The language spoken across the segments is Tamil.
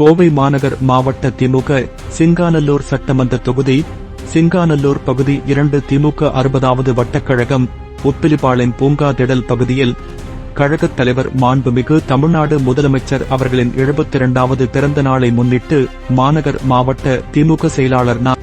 கோவை மாநகர் மாவட்ட திமுக சிங்காநல்லூர் சட்டமன்ற தொகுதி சிங்காநல்லூர் பகுதி இரண்டு திமுக அறுபதாவது வட்டக்கழகம் உப்பிலிபாளையம் பூங்கா திடல் பகுதியில் கழகத் தலைவர் மாண்புமிகு தமிழ்நாடு முதலமைச்சர் அவர்களின் எழுபத்தி இரண்டாவது பிறந்த நாளை முன்னிட்டு மாநகர் மாவட்ட திமுக செயலாளர் நா.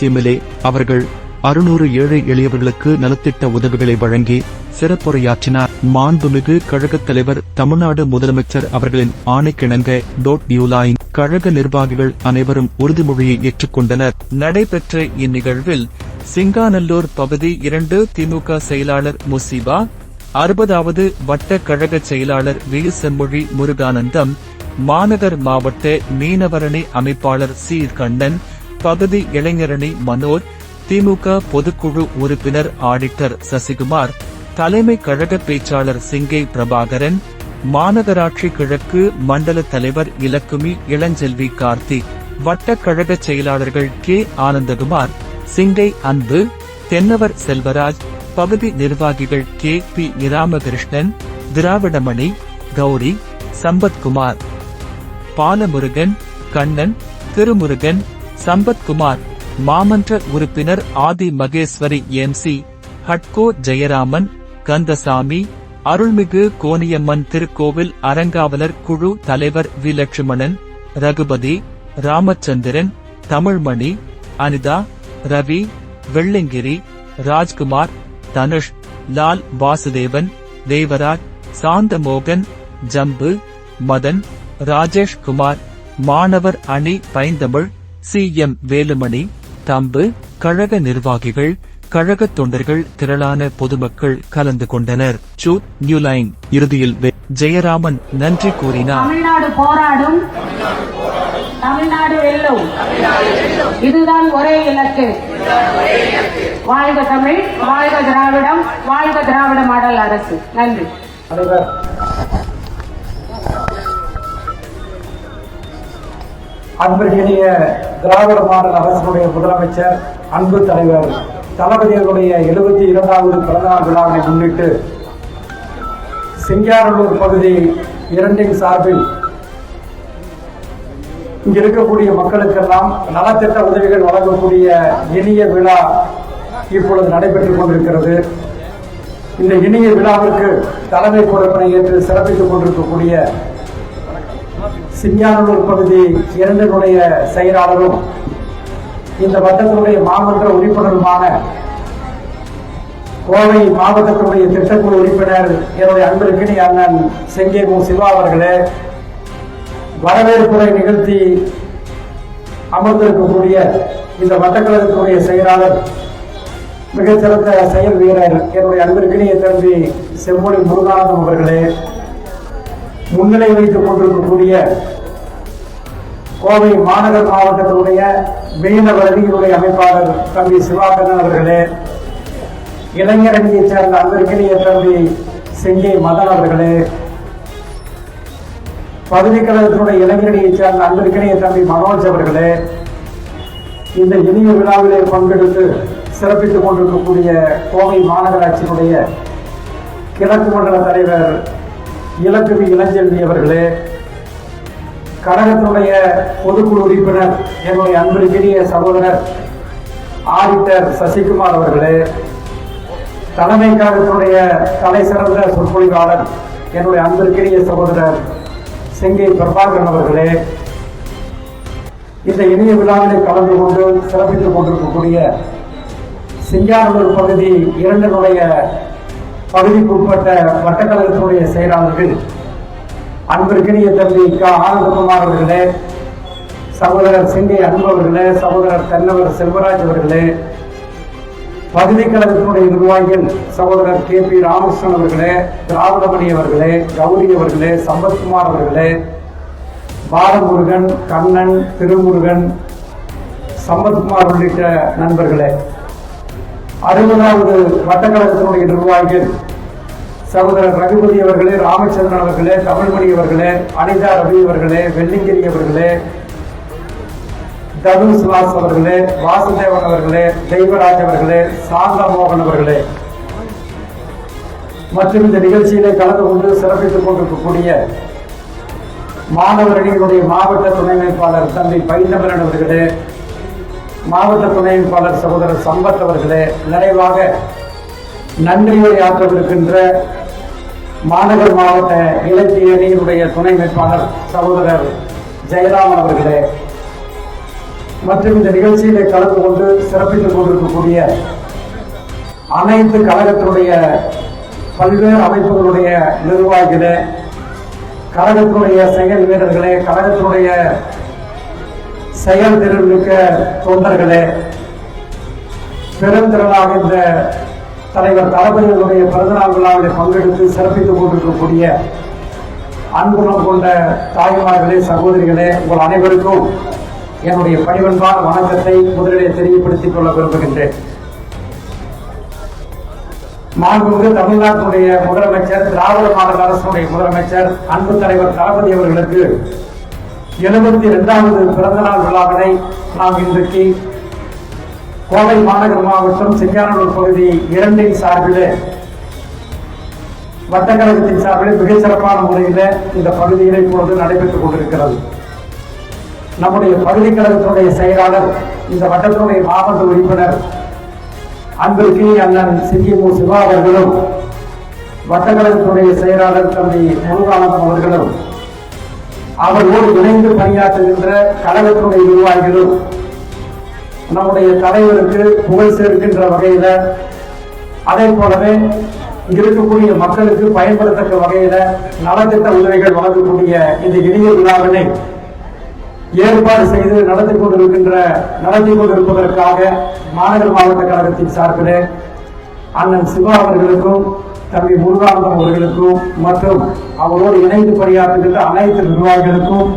சிமிலே அவர்கள் அறுநூறு ஏழை எளியவர்களுக்கு நலத்திட்ட உதவிகளை வழங்கி சிறப்புரையாற்றினார். மாண்புமிகு கழகத் தலைவர் தமிழ்நாடு முதலமைச்சர் அவர்களின் ஆணைக்கிணங்க டோட் நியூலாயின் கழக நிர்வாகிகள் அனைவரும் உறுதிமொழியை ஏற்றுக்கொண்டனர். நடைபெற்ற இந்நிகழ்வில் சிங்காநல்லூர் பகுதி இரண்டு திமுக செயலாளர் முசிபா அறுபதாவது வட்ட கழக செயலாளர் வி செம்மொழி முருகானந்தம் மாநகர் மாவட்ட மீனவரணி அமைப்பாளர் சி கண்ணன் பகுதி இளைஞரணி மனோஜ் திமுக பொதுக்குழு உறுப்பினர் ஆடிட்டர் சசிகுமார் தலைமை கழக பேச்சாளர் சிங்கை பிரபாகரன் மாநகராட்சி கிழக்கு மண்டல தலைவர் இலக்குமி இளஞ்செல்வி கார்த்திக் வட்டக்கழக செயலாளர்கள் கே. ஆனந்தகுமார் சிங்கை அன்பு தென்னவர் செல்வராஜ் பகுதி நிர்வாகிகள் கே. பி. இராமகிருஷ்ணன் திராவிடமணி கௌரி சம்பத்குமார் பாலமுருகன் கண்ணன் திருமுருகன் சம்பத்குமார் மாமன்ற உறுப்பினர் ஆதி மகேஸ்வரி எம்சி ஹட்கோ ஜெயராமன் கந்தசாமி அருள்மிகு கோனியம்மன் திருக்கோவில் அறங்காவலர் குழு தலைவர் வி லட்சுமணன் ரகுபதி ராமச்சந்திரன் தமிழ்மணி அனிதா ரவி வெள்ளிங்கிரி ராஜ்குமார் தனுஷ் லால் வாசுதேவன் தேவராஜ் சாந்தமோகன் ஜம்பு மதன் ராஜேஷ் குமார் மாணவர் அணி பைந்தமிழ் சி எம் வேலுமணி தம்பு கழக நிர்வாகிகள் கழக தொண்டர்கள் திரளான பொதுமக்கள் கலந்து கொண்டனர். சூத் நியூலைன் இறுதியில் வே- ஜெயராமன் நன்றி கூறினார். தமிழ்நாடு போராடும். தமிழ்நாடு வெல்லும். இதுதான் ஒரே இலக்கு. வாழ்க தமிழ் வாழ்க திராவிடம் வாழ்க திராவிட மாடல் அரசு. நன்றி. அன்பிற்கினிய திராவிட மாடல் அரசினுடைய முதலமைச்சர் அன்பு தலைவர் தளபதிகளுடைய எழுபத்தி இரண்டாவது பிறந்தநாள் விழாவை முன்னிட்டு சிங்காரலூர் பகுதி இரண்டின் சார்பில் இங்க இருக்கக்கூடிய மக்களுக்கெல்லாம் நலத்திட்ட உதவிகள் வழங்கக்கூடிய இனிய விழா இப்பொழுது நடைபெற்றுக் கொண்டிருக்கிறது. இந்த இனிய விழாவிற்கு தலைமை பொறுப்பினை ஏற்று சிறப்பித்துக் கொண்டிருக்கக்கூடிய சிங்கானூர் பகுதி இரண்டினுடைய செயலாளரும் இந்த வட்டத்தினுடைய மாமன்ற உறுப்பினருமான கோவை மாவட்டத்தினுடைய திட்டக்குழு உறுப்பினர் என்னுடைய அன்பிற்கினி அண்ணன் செங்கே மு சிவா அவர்களே வரவேற்புரை நிகழ்த்தி அமர்ந்திருக்கக்கூடிய இந்த வட்டக்கழகத்தினுடைய செயலாளர் மிகச்சிறந்த செயல் வீரர் என்னுடைய அன்பிற்கினிய தம்பி செம்மொழி முருகானந்தம் அவர்களே முன்னிலை வைத்துக் கொண்டிருக்கக்கூடிய கோவை மாநகர் மாவட்டத்தினுடைய மீனவ அணியினுடைய அமைப்பாளர் தம்பி சிவாகரன் அவர்களே இளைஞர் அணியைச் சேர்ந்த அன்பிற்கினிய தம்பி செங்கை மதன் அவர்களே பதவிக்கழகத்தினுடைய இளைஞரணியைச் சேர்ந்த அன்பிற்கினிய தம்பி மனோஜ் அவர்களே இந்த இனிய விழாவிலே பங்கெடுத்து சிறப்பித்துக் கொண்டிருக்கக்கூடிய கோவை மாநகராட்சியினுடைய கிழக்கு மண்டல தலைவர் இலக்குமி இளஞ்செல்வி அவர்களே கழகத்தினுடைய பொதுக்குழு உறுப்பினர் என்னுடைய அன்பிற்கினிய சகோதரர் ஆடிட்டர் சசிகுமார் அவர்களே தலைமை கழகத்தினுடைய தலை சிறந்த சொற்பொழிவாளர் என்னுடைய அன்பிற்கினிய சகோதரர் செங்கை பிரபாகரன் அவர்களே இந்த இணைய விழாவிலே கலந்து கொண்டு சிறப்பித்துக் கொண்டிருக்கக்கூடிய சிங்கானூர் பகுதி இரண்டினுடைய பகுதிக்குட்பட்ட வட்டக்கழகத்தினுடைய செயலாளர்கள் அன்பிற்கினிய தம்பி க. ஆனந்தகுமார் அவர்களே சகோதரர் சிங்கை அன்பு அவர்களே சகோதரர் தென்னவர் செல்வராஜ் அவர்களே பகுதி கழகத்தினுடைய நிர்வாகிகள் சகோதரர் கே. பி. ராமகிருஷ்ணன் அவர்களே திராவிடமணி அவர்களே கௌரி அவர்களே சம்பத்குமார் அவர்களே பாலமுருகன் கண்ணன் திருமுருகன் சம்பத்குமார் உள்ளிட்ட நண்பர்களே அறுபதாவது வட்டக்கழகத்தினுடைய நிர்வாகிகள் சகோதரர் ரகுபதி அவர்களே ராமச்சந்திரன் அவர்களே தமிழ்மணி அவர்களே அனிதா ரவி அவர்களே வெள்ளிங்கிரி அவர்களே தனுஷ் வாஸ் அவர்களே வாசுதேவன் அவர்களே தெய்வராஜ் அவர்களே சாந்தா மோகன் அவர்களே. மற்றும் இந்த நிகழ்ச்சியிலே கலந்து கொண்டு சிறப்பித்துக் கொண்டிருக்கக்கூடிய மாணவர் மாவட்ட துணை அமைப்பாளர் தம்பி பைந்தமரன் அவர்களே மாவட்ட துணை அமைப்பாளர் சகோதரர் சம்பத் அவர்களே நிறைவாக நன்றியுரை ஆற்றவிருக்கின்ற மாநகர் மாவட்ட இலக்கிய அணியினுடைய துணை வேட்பாளர் சகோதரர் ஜெயராமன் அவர்களே மற்றும் இந்த நிகழ்ச்சியிலே கலந்து கொண்டு சிறப்பித்துக் கொண்டிருக்கக்கூடிய அனைத்து கழகத்தினுடைய பல்வேறு அமைப்புகளுடைய நிர்வாகிகளே கழகத்தினுடைய செயல் வீரர்களே கழகத்தினுடைய செயல் திறன்மிக்க தொண்டர்களே பெருந்திரளாக இந்த தலைவர் தளபதிகளுடைய பிறந்தநாள் விழாவில் பங்கெடுத்து சிறப்பித்துக் கொண்டிருக்கக்கூடிய அன்புணம் கொண்ட தாய்மார்களே சகோதரிகளே உங்கள் அனைவருக்கும் என்னுடைய பணிவன்பான வணக்கத்தை முதலிலே தெரியப்படுத்திக் கொள்ள விரும்புகின்றேன். மாண்புமிகு தமிழ்நாட்டினுடைய முதலமைச்சர் திராவிட மாடல் அரசுடைய முதலமைச்சர் அன்பு தலைவர் தளபதி அவர்களுக்கு எழுபத்தி இரண்டாவது பிறந்தநாள் விழாவினை நாம் இன்றைக்கு கோவை மாநகர் மாவட்டம் சிங்கானூர் பகுதி இரண்டின் சார்பில் வட்டக்கழகத்தின் சார்பில் மிக சிறப்பான முறையில் இந்த பகுதியில் இப்பொழுது நடைபெற்றுக் கொண்டிருக்கிறது. நம்முடைய பகுதி கழகத்தினுடைய செயலாளர் இந்த வட்டத்தினுடைய மாவட்ட உறுப்பினர் அன்பிற்கு அண்ணன் சிங்கிமு சிவா அவர்களும் வட்டக்கழகத்தினுடைய செயலாளர் தம்பி முருகானந்தம் அவர்களும் அவர்களோடு இணைந்து பணியாற்றுகின்ற கழகத்தினுடைய நிர்வாகிகளும் நம்முடைய தலைவருக்கு புகழ் சேர்க்கின்ற வகையில அதே போலவே இங்க இருக்கக்கூடிய மக்களுக்கு பயன்படத்தக்க வகையில நலத்திட்ட உதவிகள் வழங்கக்கூடிய இந்த இனிய விழாவினை ஏற்பாடு செய்து நடத்தி கொண்டிருக்கின்ற நடத்தி கொண்டிருப்பதற்காக மாநகர மாவட்ட கழகத்தின் சார்பிலே அண்ணன் சிவா அவர்களுக்கும் தம்பி முருகானந்தம் அவர்களுக்கும் மற்றும் அவரோடு இணைந்து பணியாற்றுகின்ற அனைத்து நிர்வாகிகளுக்கும்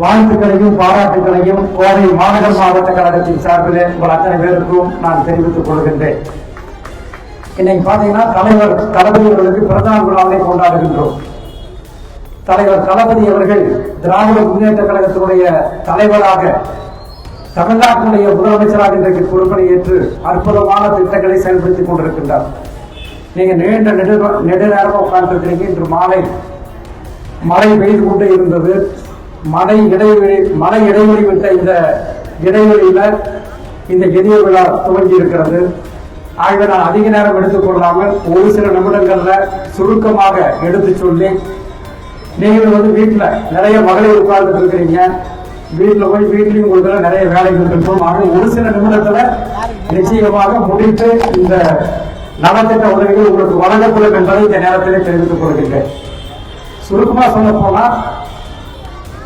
வாழ்த்துக்களையும் பாராட்டுகளையும் கோவை மாநகர் மாவட்ட கழகத்தின் சார்பில் உங்கள் அத்தனை பேருக்கும் நான் தெரிவித்துக் கொள்கின்றேன். இன்னைக்கு பார்த்தீங்கன்னா தலைவர் தளபதி அவர்களுக்கு பிறந்தநாள் விழாவை கொண்டாடுகின்றோம். தலைவர் தளபதி அவர்கள் திராவிட முன்னேற்ற கழகத்தினுடைய தலைவராக தமிழ்நாட்டினுடைய முதலமைச்சராக இன்றைக்கு பொறுப்பை ஏற்று அற்புதமான திட்டங்களை செயல்படுத்திக் கொண்டிருக்கின்றார். நீங்க நீண்ட நெடு நெடுநேரம் உட்கார்ந்துருக்கிறீங்க. இன்று மாலை மழை பெய்து கொண்டே இருந்தது. மழை இடைவெளி மலை இடைவெளி விட்ட இந்த இடைவெளியில இந்த எதிய விழா துவங்கி இருக்கிறது ஆகவே நான் அதிக நேரம் எடுத்துக்கொள்ளாமல் ஒரு சில நிமிடங்கள்ல சுருக்கமாக எடுத்து சொல்லி நீங்கள் வந்து வீட்டில் நிறைய மகளிர் உட்கார்ந்துட்டு இருக்கிறீங்க. வீட்டில் போய் வீட்லையும் உங்களுக்கு நிறைய வேலைகள் இருக்கும். ஆக ஒரு சில நிமிடத்துல நிச்சயமாக முடித்து இந்த நலத்திட்ட உதவிகள் உங்களுக்கு வழங்கப்படும் என்பதை இந்த நேரத்திலே தெரிவித்துக் கொள்கின்றேன். சுருக்கமாக சொல்ல போனால்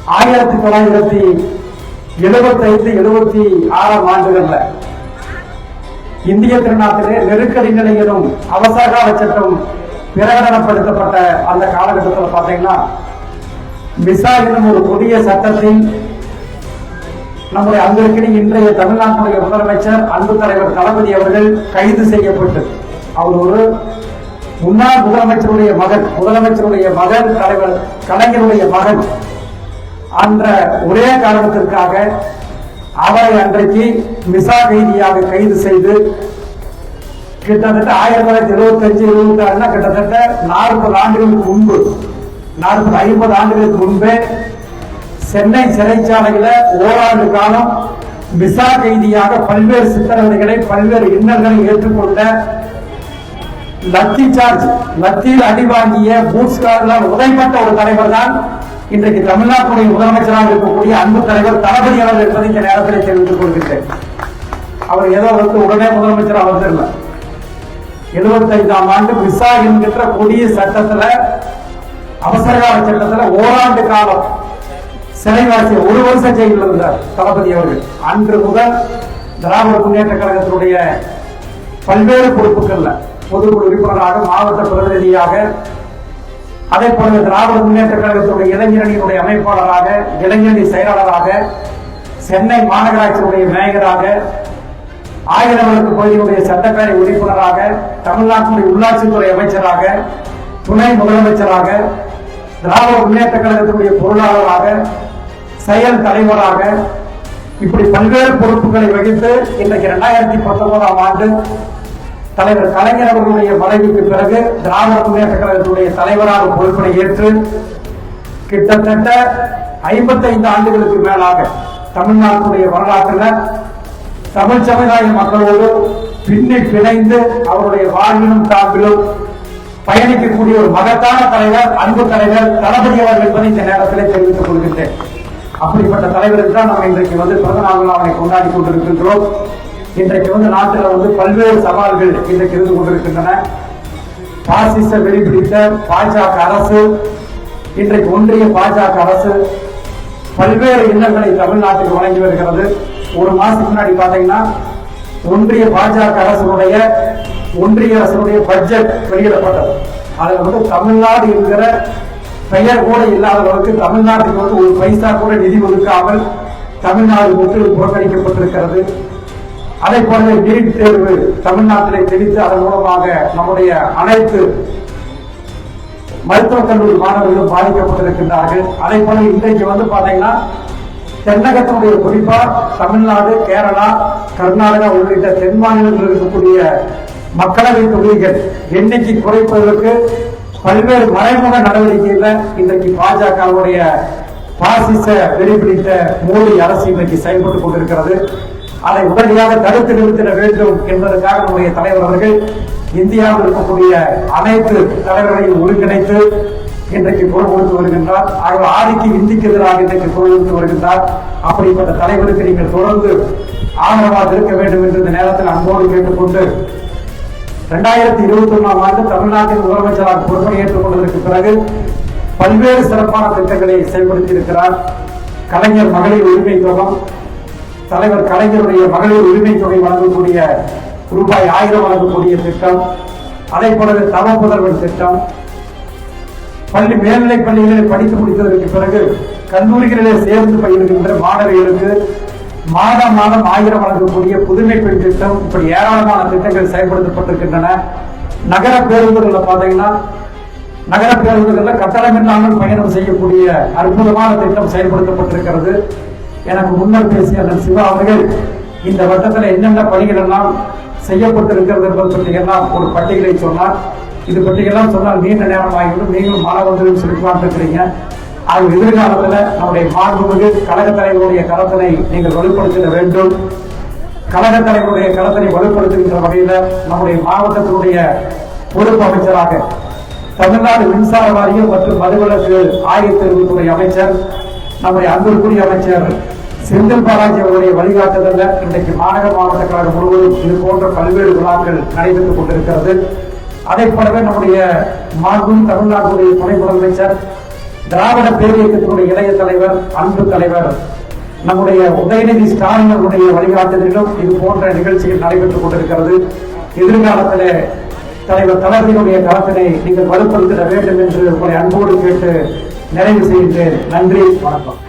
ஆயிரத்தி தொள்ளாயிரத்தி எழுபத்தைந்து எழுபத்தி ஆறாம் ஆண்டுகள்ல இந்திய திருநாட்டிலே நெருக்கடி நிலை எனும் அவசரகால சட்டம் பிரகடனப்படுத்தப்பட்ட அந்த காலகட்டத்தில் பார்த்தீங்கன்னா மிசா என்னும் ஒரு புதிய சட்டத்தை நம்முடைய அங்கிருக்கிற இன்றைய தமிழ்நாட்டுடைய முதலமைச்சர் அன்பு தலைவர் தளபதி அவர்கள் கைது செய்யப்பட்டு அவர் ஒரு முன்னாள் முதலமைச்சருடைய மகன் முதலமைச்சருடைய மகன் தலைவர் கலைஞருடைய மகன். அந்த ஒரே காரணத்திற்காக அவரை அன்றைக்கு மிசா கைதியாக கைது செய்து கிட்டத்தட்ட ஆயிரத்தி தொள்ளாயிரத்தி எழுபத்தி அஞ்சு எழுபத்தி ஆறுனா கிட்டத்தட்ட நாற்பது ஆண்டுகளுக்கு முன்பு நாற்பது ஐம்பது ஆண்டுகளுக்கு முன்பே சென்னை சிறைச்சாலையில ஓராண்டு காலம் மிசா கைதியாக பல்வேறு சித்தரவதைகளை பல்வேறு இன்னல்களை ஏற்றுக்கொண்ட லத்தி சார்ஜ் லத்தியில் அடி வாங்கிய பூட்ஸ்காரர்களால் உதைப்பட்ட ஒரு தலைவர் தான் இன்றைக்கு தமிழ்நாட்டுடைய முதலமைச்சராக இருக்கக்கூடிய அன்பு தலைவர் தளபதி அவர்கள் என்பதை இந்த நேரத்தில் தெரிவித்துக் கொள்கின்றேன். அவர் ஏதோ வந்து உடனே முதலமைச்சராக வந்துடல எழுபத்தைந்தாம் ஆண்டு விசா என்கின்ற கொடிய சட்டத்துல அவசரகால சட்டத்துல ஓராண்டு காலம் சிறைவாசி ஒரு வருஷம் ஜெயிலில் இருந்தார் தளபதி அவர்கள். அன்று முதல் திராவிட முன்னேற்ற கழகத்தினுடைய பல்வேறு பொறுப்புகள்ல பொதுக்குழு உறுப்பினராக மாவட்ட பிரதிநிதியாக அதே போல திராவிட முன்னேற்ற கழகத்துடைய இளைஞரணியினுடைய அமைப்பாளராக இளைஞரணி செயலாளராக சென்னை மாநகராட்சியினுடைய மேயராக ஆயிரவருக்கு பகுதியினுடைய சட்டப்பேரவை உறுப்பினராக தமிழ்நாட்டினுடைய உள்ளாட்சித்துறை அமைச்சராக துணை முதலமைச்சராக திராவிட முன்னேற்ற கழகத்தினுடைய பொருளாளராக செயல் தலைவராக இப்படி பல்வேறு பொறுப்புகளை வகித்து இன்றைக்கு இரண்டாயிரத்தி பத்தொன்பதாம் ஆண்டு தலைவர் கலைஞர் அவர்களுடைய மறைவுக்கு பிறகு திராவிட முன்னேற்ற கழகத்துடைய தலைவராக பொறுப்பினை ஏற்று கிட்டத்தட்ட ஐம்பத்தைந்து ஆண்டுகளுக்கு மேலாக தமிழ்நாட்டுடைய வரலாற்றில் தமிழ் சமுதாய மக்களோடு பின்னி பிணைந்து அவருடைய வாழ்விலும் காப்பிலும் பயணிக்கக்கூடிய ஒரு மகத்தான தலைவர் அன்பு தலைவர் தளபதி அவர்கள் என்பதை இந்த நேரத்தில் தெரிவித்துக் கொள்கின்றேன். அப்படிப்பட்ட தலைவருக்கு தான் நாம் இன்றைக்கு வந்து பிறந்த நாள் விழாவை கொண்டாடி கொண்டிருக்கின்றோம். இன்றைக்கு வந்து நாட்டில் வந்து பல்வேறு சவால்கள் இன்றைக்கு இருந்து கொண்டிருக்கின்றன. பாசிச வெளிப்பிடித்த பாஜக அரசு இன்றைக்கு ஒன்றிய பாஜக அரசு பல்வேறு இன்னல்களை தமிழ்நாட்டுக்கு வழங்கி வருகிறது. ஒரு மாசத்துக்கு முன்னாடி பாத்தீங்கன்னா ஒன்றிய பாஜக அரசுடைய ஒன்றிய அரசுடைய பட்ஜெட் வெளியிடப்பட்டது. அதுல வந்து தமிழ்நாடு என்கிற பெயர் கூட இல்லாதவர்களுக்கு தமிழ்நாட்டுக்கு வந்து ஒரு பைசா கூட நிதி ஒதுக்காமல் தமிழ்நாடு முற்றிலும் புறக்கணிக்கப்பட்டிருக்கிறது. அதே போலவே நீட் தேர்வு தமிழ்நாட்டிலே தெளித்து அதன் மூலமாக நம்முடைய அனைத்து மருத்துவக் கல்லூரி மாணவர்களும் பாதிக்கப்பட்டிருக்கின்றார்கள். அதே போல இன்றைக்கு வந்து பாத்தீங்கன்னா தென்னகத்தினுடைய குறிப்பா தமிழ்நாடு கேரளா கர்நாடகா உள்ளிட்ட தென் மாநிலங்களில் இருக்கக்கூடிய மக்களவை தொகுதிகள் எண்ணிக்கை குறைப்பதற்கு பல்வேறு மறைமுக நடவடிக்கைகள்ல இன்றைக்கு பாஜகவுடைய பாசிச வெறிபிடித்த மோடி அரசு இன்றைக்கு செயல்பட்டுக் கொண்டிருக்கிறது. அதை உடனடியாக தடுத்து நிறுத்திட வேண்டும் என்பதற்காக நம்முடைய தலைவர் அவர்கள் இந்தியாவில் இருக்கக்கூடிய அனைத்து தலைவர்களையும் ஒருங்கிணைத்து இன்றைக்கு குரல் கொடுத்து வருகின்றார். ஆகவே ஆதிக்கு இந்திக்கு எதிராக இன்றைக்கு குரல் கொடுத்து வருகின்றார். அப்படிப்பட்ட தலைவருக்கு நீங்கள் தொடர்ந்து ஆதரவாக இருக்க வேண்டும் என்று இந்த நேரத்தில் அன்போடு கேட்டுக்கொண்டு இரண்டாயிரத்தி இருபத்தி ஒண்ணாம் ஆண்டு தமிழ்நாட்டின் முதலமைச்சராக பொறுப்பை ஏற்றுக்கொண்டதற்கு பிறகு பல்வேறு சிறப்பான திட்டங்களை செயல்படுத்தி இருக்கிறார். கலைஞர் மகளிர் உரிமை தொகம் தலைவர் கலைஞருடைய மகளிர் உரிமை தொகை வழங்கக்கூடிய ரூபாய் ஆயிரம் வழங்கக்கூடிய திட்டம் அதை போலவே தவ புதல்வன் திட்டம். பள்ளி மேல்நிலை பள்ளிகளில் படித்து முடித்ததற்கு பிறகு கல்லூரிகளிலே சேர்ந்து பயிலுகின்ற மாணவிகளுக்கு மாதம் மாதம் ஆயிரம் வழங்கக்கூடிய புதுமை பெண் திட்டம் இப்படி ஏராளமான திட்டங்கள் செயல்படுத்தப்பட்டிருக்கின்றன. நகர பேருந்துகளில் பார்த்தீங்கன்னா நகர பேருந்துகளில் கட்டணமில்லாமல் பயணம் செய்யக்கூடிய அற்புதமான திட்டம் செயல்படுத்தப்பட்டிருக்கிறது. எனக்கு முன்னர் பேசிய அண்ணன் சிவா அவர்கள் இந்த வட்டத்தில் என்னென்ன பணிகள் எல்லாம் செய்யப்பட்டிருக்கிறது என்பது பற்றியெல்லாம் ஒரு பட்டியலை சொன்னார். இது பற்றியெல்லாம் சொன்னால் நீண்ட நேரம் ஆகிவிடும் நீங்களும் மாணவர்களும் சொல்லி இருக்கிறீங்க ஆக எதிர்காலத்தில் நம்முடைய மாண்புமிகு கழக தலைவருடைய கருத்தினை நீங்கள் வலுப்படுத்திட வேண்டும். கழக தலைவருடைய களத்தினை வலுப்படுத்துகின்ற வகையில் நம்முடைய மாவட்டத்தினுடைய பொறுப்பு அமைச்சராக தமிழ்நாடு மின்சார வாரியம் மற்றும் மதுவிலக்கு ஆயத்தெருவுத்துறை அமைச்சர் நம்முடைய அன்பிற்குரிய அமைச்சர் செந்தில் பாலாஜி அவருடைய வழிகாட்டுதல்ல. இன்றைக்கு மாநகர மாவட்ட கழகம் முழுவதும் இது போன்ற பல்வேறு விழாக்கள் நடைபெற்றுக் கொண்டிருக்கிறது. அதை போலவே நம்முடைய மாண்பும் தமிழ்நாட்டுடைய துணை முதலமைச்சர் திராவிட பேரியக்கத்தினுடைய இளைய தலைவர் அன்பு தலைவர் நம்முடைய உதயநிதி ஸ்டாலின் அவருடைய வழிகாட்டுதலிலும் இது போன்ற நிகழ்ச்சிகள் நடைபெற்றுக் கொண்டிருக்கிறது. எதிர்காலத்திலே தலைவர் தளபதியினுடைய களத்தினை நீங்கள் வலுப்படுத்திட வேண்டும் என்று உங்களை அன்போடு கேட்டு நிறைவு செய்கின்றேன். நன்றி வணக்கம்.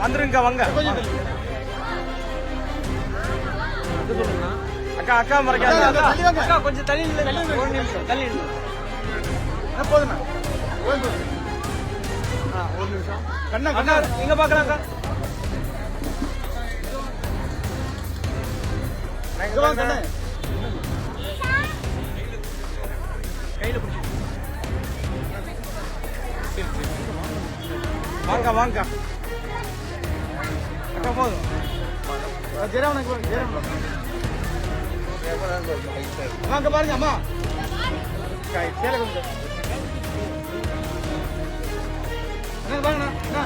வந்துருங்க வாங்க. அக்கா அக்கா மறைக்காத கொஞ்சம் தள்ளி ஒரு நிமிஷம் தள்ளி போதுண்ணா. ஒரு நிமிஷம். கண்ணா, கண்ணா. இங்க பாக்கலாம் அக்கா கண்ணா. வாங்க வாங்க. அக்கா போதும். ஆ, ஜெயராமன் வாங்க, பாருங்க அம்மா. கை, சேலை கொஞ்சம். அண்ணா, வாங்கண்ணா, அண்ணா.